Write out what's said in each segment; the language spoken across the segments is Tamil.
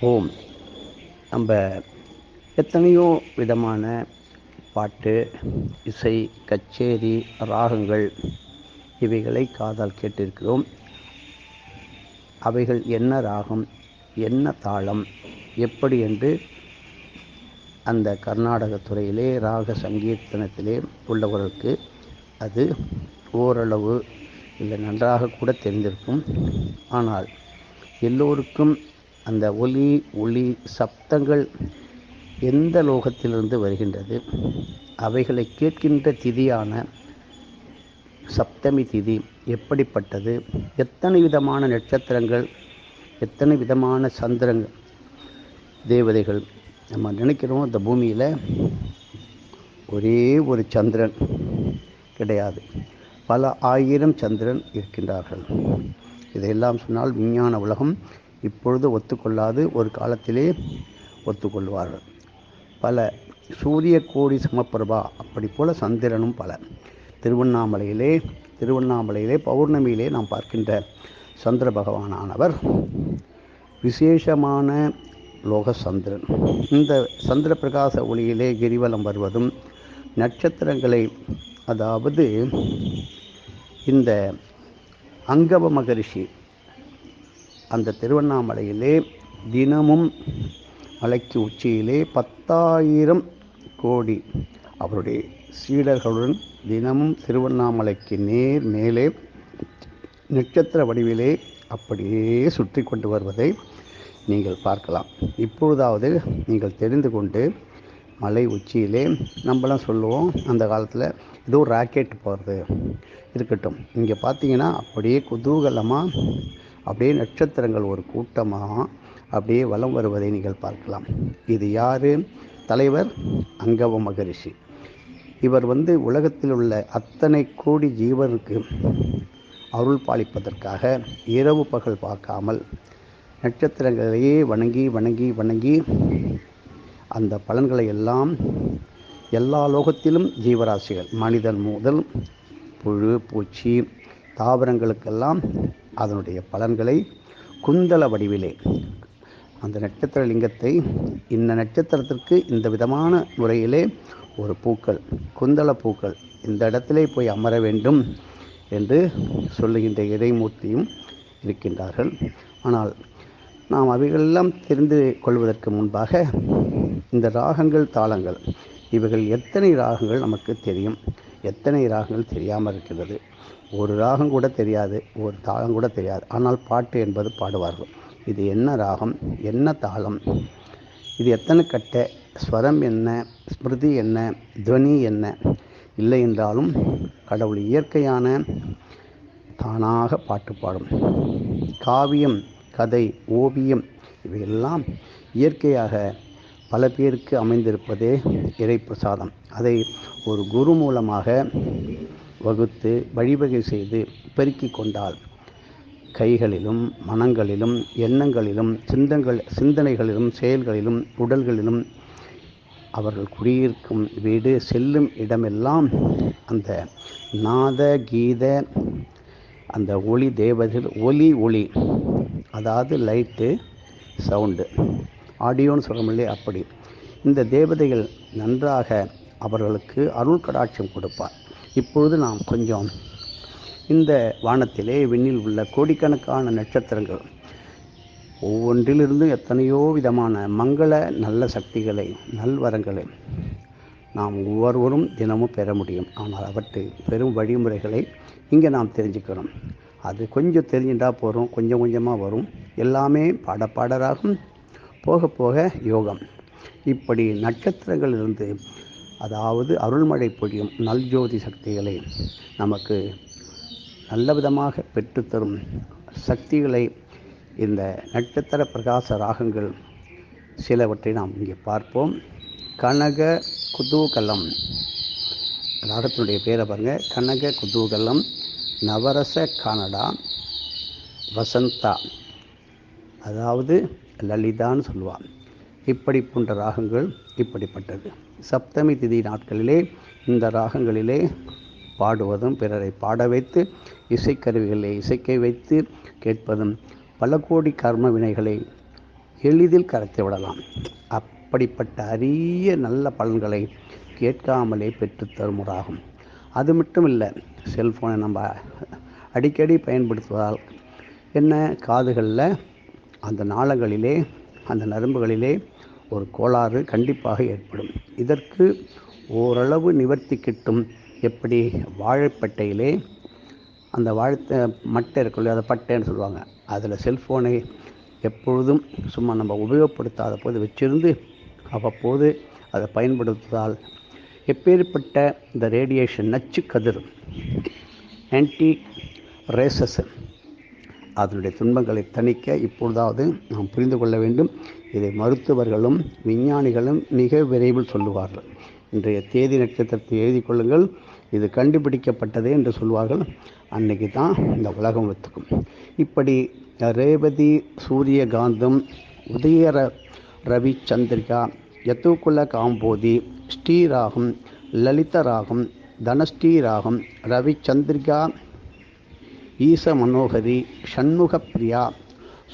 ஓம். நம்ம எத்தனையோ விதமான பாட்டு இசை கச்சேரி ராகங்கள் இவைகளை காதால் கேட்டிருக்கிறோம். அவைகள் என்ன ராகம் என்ன தாளம் எப்படி என்று அந்த கர்நாடக துறையிலே ராக சங்கீர்த்தனத்திலே உள்ளவர்களுக்கு அது ஓரளவு இல்லை நன்றாக கூட தெரிந்திருக்கும். ஆனால் எல்லோருக்கும் அந்த ஒலி ஒளி சப்தங்கள் எந்த லோகத்திலிருந்து வருகின்றது? அவைகளை கேட்கின்ற திதியான சப்தமி திதி எப்படிப்பட்டது? எத்தனை விதமான நட்சத்திரங்கள் எத்தனை விதமான சந்திரங்கள் தேவதைகள் நம்ம நினைக்கிறோம்? இந்த பூமியில் ஒரே ஒரு சந்திரன் கிடையாது. பல ஆயிரம் சந்திரன் இருக்கின்றார்கள். இதையெல்லாம் சொன்னால் விஞ்ஞான உலகம் இப்பொழுது ஒத்துக்கொள்ளாது ஒரு காலத்திலே ஒத்துக்கொள்வார்கள். பல சூரிய கோடி சமப்பிரபா அப்படி போல சந்திரனும் பல. திருவண்ணாமலையிலே திருவண்ணாமலையிலே பௌர்ணமியிலே நாம் பார்க்கின்ற சந்திர பகவானானவர் விசேஷமான லோக சந்திரன் இந்த சந்திர பிரகாச ஒளியிலே கிரிவலம் வருவதும் நட்சத்திரங்களை அதாவது இந்த அங்கவ மகரிஷி அந்த திருவண்ணாமலையிலே தினமும் மலைக்கு உச்சியிலே பத்தாயிரம் கோடி அவருடைய சீடர்களுடன் தினமும் திருவண்ணாமலைக்கு நேர் மேலே நட்சத்திர வடிவிலே அப்படியே சுற்றி கொண்டு வருவதை நீங்கள் பார்க்கலாம். இப்பொழுதாவது நீங்கள் தெரிந்து கொண்டு மலை உச்சியிலே நம்மளாம் சொல்லுவோம் அந்த காலத்தில் ஏதோ ராக்கெட் போகிறது இருக்கட்டும். இங்கே பார்த்தீங்கன்னா அப்படியே குதூகலமாக அப்படியே நட்சத்திரங்கள் ஒரு கூட்டமாக அப்படியே வலம் வருவதை நீங்கள் பார்க்கலாம். இது யார்? தலைவர் அங்கவ மகரிஷி. இவர் வந்து உலகத்தில் உள்ள அத்தனை கோடி ஜீவருக்கு அருள் பாலிப்பதற்காக இரவு பகல் பார்க்காமல் நட்சத்திரங்களையே வணங்கி வணங்கி வணங்கி அந்த பலன்களை எல்லாம் எல்லா லோகத்திலும் ஜீவராசிகள் மனிதன் முதல் புழு பூச்சி தாவரங்களுக்கெல்லாம் அதனுடைய பலன்களை குந்தள வடிவிலே. அந்த நட்சத்திர லிங்கத்தை இந்த நட்சத்திரத்திற்கு இந்த விதமான முறையிலே ஒரு பூக்கள் குந்தள பூக்கள் இந்த இடத்திலே போய் அமர வேண்டும் என்று சொல்லுகின்ற இறைமூர்த்தியும் இருக்கின்றார்கள். ஆனால் நாம் அவைகளெல்லாம் தெரிந்து கொள்வதற்கு முன்பாக இந்த ராகங்கள் தாளங்கள் இவைகள் எத்தனை ராகங்கள் நமக்கு தெரியும்? எத்தனை ராகங்கள் தெரியாமல் இருக்கிறது ஒரு ராகம் கூட தெரியாது ஒரு தாளம் கூட தெரியாது. ஆனால் பாட்டு என்பது பாடுவார்கள். இது என்ன ராகம்? என்ன தாளம் இது எத்தனை கட்ட? ஸ்வரம் என்ன? ஸ்மிருதி என்ன? துவனி என்ன? இல்லை என்றாலும் கடவுள் இயற்கையான தானாக பாட்டு பாடும். காவியம் கதை ஓவியம் இவையெல்லாம் இயற்கையாக பல பேருக்கு அமைந்திருப்பதே இறை பிரசாதம். அதை ஒரு குரு மூலமாக வகுத்து வழிவகை செய்து பெருக்கி கொண்டால் கைகளிலும் மனங்களிலும் எண்ணங்களிலும் சிந்தங்கள் சிந்தனைகளிலும் செயல்களிலும் உடல்களிலும் அவர்கள் குடியிருக்கும் வீடு செல்லும் இடமெல்லாம் அந்த நாத கீத அந்த ஒளி தேவதில் ஒலி ஒளி அதாவது லைட்டு சவுண்டு ஆடியோன்னு சொல்கிறோமில்லையே அப்படி. இந்த தேவதைகள் நன்றாக அவர்களுக்கு அருள் கடாட்சம் கொடுப்பார். இப்பொழுது நாம் கொஞ்சம் இந்த வானத்திலே விண்ணில் உள்ள கோடிக்கணக்கான நட்சத்திரங்கள் ஒவ்வொன்றிலிருந்தும் எத்தனையோ விதமான மங்கள நல்ல சக்திகளை நல்வரங்களை நாம் ஒவ்வொருவரும் தினமும் பெற முடியும். ஆனால் அவற்றை பெரும் வழிமுறைகளை இங்கே நாம் தெரிஞ்சுக்கணும் அது கொஞ்சம் தெரிஞ்சுட்டா போகிறோம் கொஞ்சம் கொஞ்சமாக வரும். எல்லாமே பாட பாடராகும் போக போக யோகம். இப்படி நட்சத்திரங்களிலிருந்து அதாவது அருள்மழை பொழியும் நல்ஜோதி சக்திகளை நமக்கு நல்ல விதமாக பெற்றுத்தரும் சக்திகளை இந்த நட்சத்திர பிரகாச ராகங்கள் சிலவற்றை நாம் இங்கே பார்ப்போம். கனக குதூகலம். ராகத்தினுடைய பேரை பாருங்கள் கனக குதூகலம் நவரச கனடா வசந்தா. அதாவது லலிதான்னு சொல்லுவாள் இப்படி போன்ற ராகங்கள் இப்படிப்பட்டது. சப்தமி திதி நாட்களிலே இந்த ராகங்களிலே பாடுவதும் பிறரை பாட வைத்து இசைக்கருவிகளை இசைக்க வைத்து கேட்பதும் பல கோடி கர்ம வினைகளை எளிதில் கரைத்து விடலாம். அப்படிப்பட்ட அரிய நல்ல பலன்களை கேட்காமலே பெற்றுத்தரும் முறாகும் அது மட்டும் இல்லை செல்ஃபோனை நம்ம அடிக்கடி பயன்படுத்துவதால் என்ன காதுகளில் அந்த நாளங்களிலே அந்த நரம்புகளிலே ஒரு கோளாறு கண்டிப்பாக ஏற்படும். இதற்கு ஓரளவு நிவர்த்தி கிட்டும் எப்படி வாழைப்பட்டையிலே அந்த வாழைத்த மட்டை இருக்குல்ல அதை பட்டைன்னு சொல்லுவாங்க. அதில் செல்ஃபோனை எப்பொழுதும் சும்மா நம்ம உபயோகப்படுத்தாத போது வச்சிருந்து அவ்வப்போது அதை பயன்படுத்துவதால் எப்பேற்பட்ட இந்த ரேடியேஷன் நச்சு கதிர் ஆன்டி ரேசஸ் அதனுடைய துன்பங்களை தணிக்க இப்பொழுதாவது நாம் புரிந்து கொள்ள வேண்டும். இதை மருத்துவர்களும் விஞ்ஞானிகளும் மிக விரைவில் சொல்லுவார்கள். இன்றைய தேதி நட்சத்திரத்தை எழுதி கொள்ளுங்கள். இது கண்டுபிடிக்கப்பட்டது என்று சொல்வார்கள். அன்னைக்கு தான் இந்த உலகம் ஒத்துக்கும். இப்படி ரேவதி சூரியகாந்தம் உதய ரவி சந்திரிகா யத்துக்குல காம்போதி ஸ்ரீராகம் லலித ராகம் தனஸ்ரீராகம் ரவி சந்திரிகா ஈச மனோகரி ஷண்முகப்பிரியா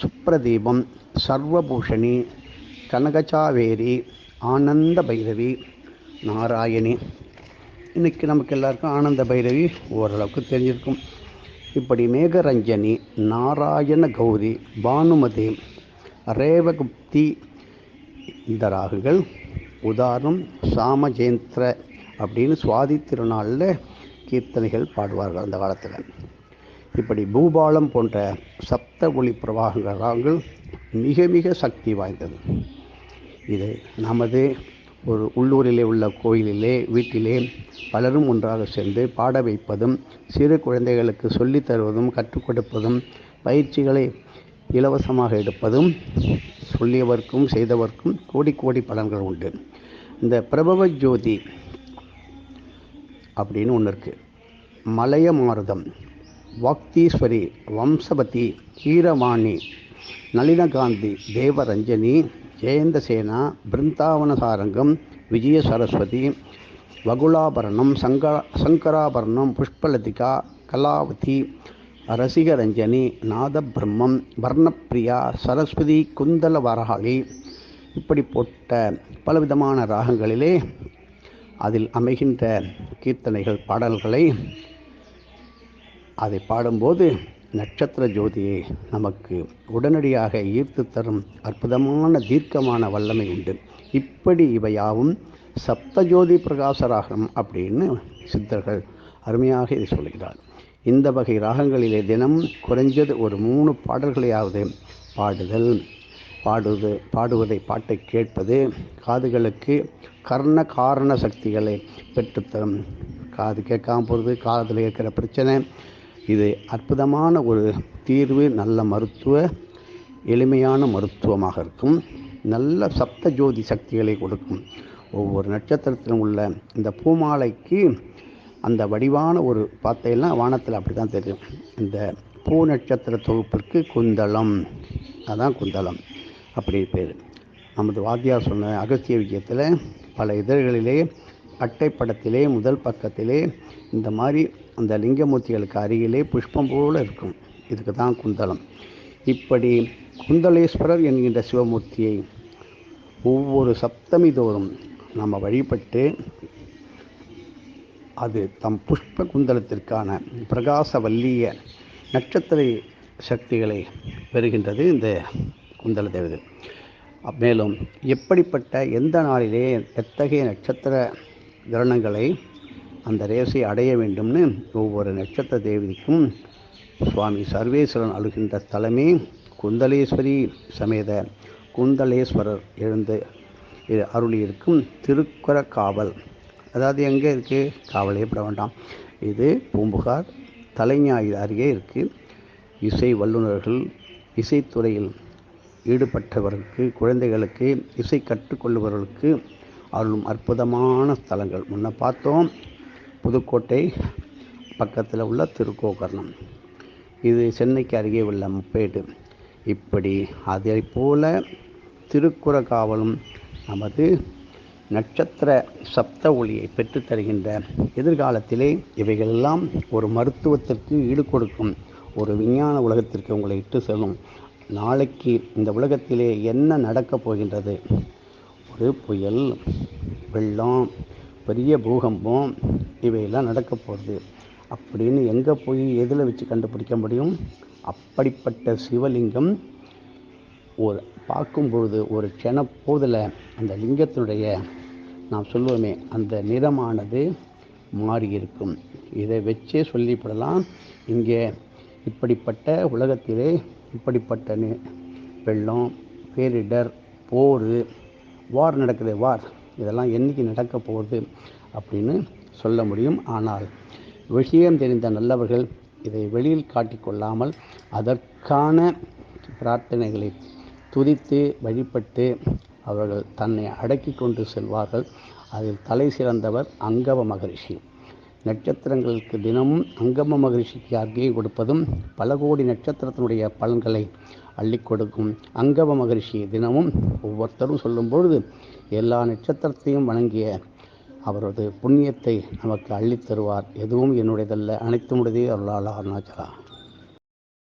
சுப்ரதீபம் சர்வபூஷணி கனகச்சாவேரி ஆனந்த பைரவி நாராயணி. இன்றைக்கி நமக்கு எல்லாருக்கும் ஆனந்த பைரவி ஓரளவுக்கு தெரிஞ்சிருக்கும். இப்படி மேகரஞ்சனி நாராயண கௌரி பானுமதி ரேவகுப்தி இந்த ராகுகள் உதாரணம் சாமஜேந்திர அப்படின்னு சுவாதி திருநாளில் கீர்த்தனைகள் பாடுவார்கள் அந்த காலத்தில். இப்படி பூபாலம் போன்ற சப்த ஒளி பிரவாகங்கள் மிக மிக சக்தி வாய்ந்தது. இது நமது ஒரு உள்ளூரிலே உள்ள கோயிலிலே வீட்டிலே பலரும் ஒன்றாக சேர்ந்து பாட வைப்பதும் சிறு குழந்தைகளுக்கு சொல்லித் தருவதும் கற்றுக் கொடுப்பதும் பயிற்சிகளை இலவசமாக எடுப்பதும் சொல்லியவர்க்கும் செய்தவர்க்கும் கோடி கோடி பலன்கள் உண்டு. இந்த பிரபவ ஜோதி அப்படின்னு ஒன்று இருக்குது மலைய மாருதம் வாக்தீஸ்வரி வம்சபதி கீரவாணி நளினகாந்தி தேவரஞ்சனி ஜெயந்தசேனா பிருந்தாவன சாரங்கம் விஜய சரஸ்வதி வகுலாபரணம் சங்கர சங்கராபரணம் புஷ்பலதிகா கலாவதி ரசிகரஞ்சனி நாதபிரம்மம் வர்ணப்பிரியா சரஸ்வதி குந்தல வரஹாளி இப்படி போட்ட பலவிதமான ராகங்களிலே அதில் அமைகின்ற கீர்த்தனைகள் பாடல்களை அதை பாடும்போது நட்சத்திர ஜோதியை நமக்கு உடனடியாக ஈர்த்து தரும் அற்புதமான தீர்க்கமான வல்லமை உண்டு. இப்படி இவையாவும் சப்தஜோதி பிரகாச ராகம் அப்படின்னு சித்தர்கள் அருமையாக இதை சொல்கிறார். இந்த வகை ராகங்களிலே தினம் குறைஞ்சது ஒரு மூணு பாடல்களையாவது பாடுதல். பாடுவது பாடுவதை பாட்டை கேட்பது காதுகளுக்கு கர்ண காரண சக்திகளை பெற்றுத்தரும். காது கேட்காம போகிறது காதில் இருக்கிற பிரச்சனை இது அற்புதமான ஒரு தீர்வு நல்ல மருத்துவ எளிமையான மருத்துவமாக இருக்கும். நல்ல சப்த ஜோதி சக்திகளை கொடுக்கும். ஒவ்வொரு நட்சத்திரத்திலும் உள்ள இந்த பூமாலைக்கு அந்த வடிவான ஒரு பார்த்தீங்கன்னா வானத்தில் அப்படி தான் தெரியும். இந்த பூ நட்சத்திர தொகுப்பிற்கு குந்தளம். அதான் குந்தளம் அப்படி பேர். நமது வாத்தியார் சொன்ன அகத்திய விஜயத்தில் பல இதழ்களிலே அட்டைப்படத்திலே முதல் பக்கத்திலே இந்த மாதிரி அந்த லிங்கமூர்த்திகளுக்கு அருகிலே புஷ்பம் போல இருக்கும். இதுக்கு தான் குந்தலம். இப்படி குந்தலேஸ்வரர் என்கின்ற சிவமூர்த்தியை ஒவ்வொரு சப்தமி தோறும் நம்ம வழிபட்டு அது தம் புஷ்ப குந்தலத்திற்கான பிரகாச வல்லிய நட்சத்திர சக்திகளை பெறுகின்றது இந்த குந்தல தேவதை மேலும் எப்படிப்பட்ட எந்த நாளிலே எத்தகைய நட்சத்திர கிரணங்களை அந்த ரேசை அடைய வேண்டும்னு ஒவ்வொரு நட்சத்திர தேவதிக்கும் சுவாமி சர்வேஸ்வரன் அழுகின்ற ஸ்தலமே குந்தலேஸ்வரி சமேத குந்தலேஸ்வரர் எழுந்து அருளியிருக்கும் திருக்குற காவல் அதாவது எங்கே இருக்குது காவலே பட வேண்டாம். இது பூம்புகார் தலைஞாயிறு அருகே இருக்குது இசை வல்லுநர்கள் இசைத்துறையில் ஈடுபட்டவர்களுக்கு குழந்தைகளுக்கு இசை கற்றுக்கொள்பவர்களுக்கு அருளும் அற்புதமான ஸ்தலங்கள். முன்ன பார்த்தோம் புதுக்கோட்டை பக்கத்தில் உள்ள திருக்கோகர்ணம். இது சென்னைக்கு அருகே உள்ள முப்பேடு. இப்படி அதை போல திருக்குறகாவலும் நமது நட்சத்திர சப்த ஒளியை பெற்று தருகின்ற எதிர்காலத்திலே இவைகளெல்லாம் ஒரு மருத்துவத்திற்கு ஈடு கொடுக்கும் ஒரு விஞ்ஞான உலகத்திற்கு உங்களை இட்டு செல்லும். நாளைக்கு இந்த உலகத்திலே என்ன நடக்கப் போகின்றது? ஒரு புயல் வெள்ளம் பெரிய பூகம்பம் இவையெல்லாம் நடக்க போகுது. அப்படின்னு எங்கே போய் எதில் வச்சு கண்டுபிடிக்க முடியும்? அப்படிப்பட்ட சிவலிங்கம் ஒரு பார்க்கும் பொழுது ஒரு க்ஷண போதில் அந்த லிங்கத்தினுடைய நாம் சொல்லுவோமே அந்த நிறமானது மாறி இருக்கும் இதை வச்சே சொல்லிவிடலாம். இங்கே இப்படிப்பட்ட உலகத்திலே இப்படிப்பட்ட நி- வெள்ளம் பேரிடர் போர் வார் நடக்குது வார் இதெல்லாம் என்றைக்கு நடக்க போகுது அப்படின்னு சொல்ல முடியும். ஆனால் விஷயம் தெரிந்த நல்லவர்கள் இதை வெளியில் காட்டிக்கொள்ளாமல் அதற்கான பிரார்த்தனைகளை துதித்து வழிபட்டு அவர்கள் தன்னை அடக்கி கொண்டு செல்வார்கள். அதில் தலை சிறந்தவர் அங்கவ மகரிஷி. நட்சத்திரங்களுக்கு தினமும் அங்கம மகரிஷிக்கு அர்க்கியை கொடுப்பதும் பல கோடி நட்சத்திரத்தினுடைய பலன்களை அள்ளிக் கொடுக்கும் அங்கவ மகரிஷி தினமும் ஒவ்வொருத்தரும் சொல்லும் பொழுது எல்லா நட்சத்திரத்தையும் வணங்கிய அவரது புண்ணியத்தை நமக்கு அள்ளித் தருவார். எதுவும் என்னுடையதல்ல. அனைத்துமுடையதே அருளாளா அருணாச்சலா.